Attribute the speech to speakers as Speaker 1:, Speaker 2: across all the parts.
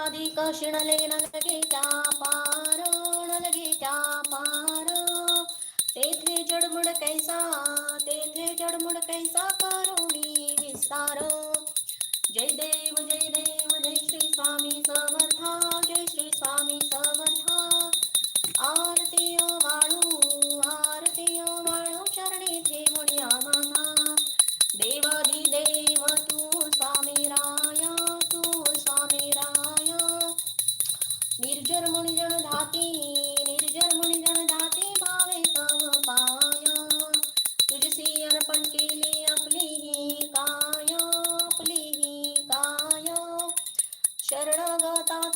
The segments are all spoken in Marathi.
Speaker 1: अधिक शिणले नलगे त्या पार नलगे त्या पार तेथे जडमुड कैसा तेथे जडमुड कैसा करुणी विस्तार. जय देव जय देव जय श्री स्वामी समर्था.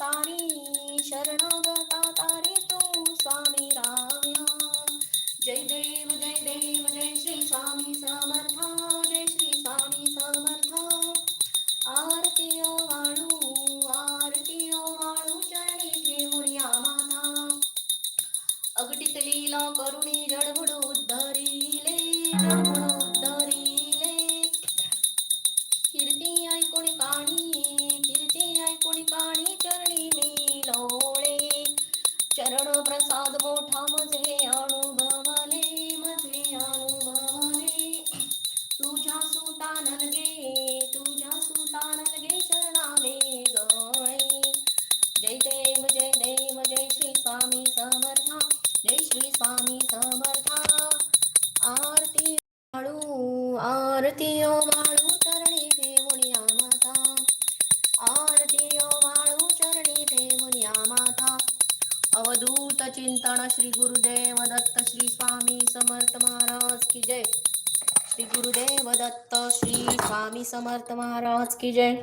Speaker 1: तारी शरणगता तारी तू स्वामी राय जय देव जय देव जय श्री स्वामी समर्था जय श्री स्वामी समर्था. आरती ओ वाळू आरती ओ वाळू चरणी ठेवून या माता. अगटीत लीला करुणी जडबडू उद्धरिले जडबुड आरतीयो वाळू चरणी ठेवून या माता. आरतीयो वाळू चरणी ठेवून या माता. अवधूत चिंतन श्री गुरुदेव दत्त श्री स्वामी समर्थ महाराज की जय. श्री गुरुदेव दत्त श्री स्वामी समर्थ महाराज की जय.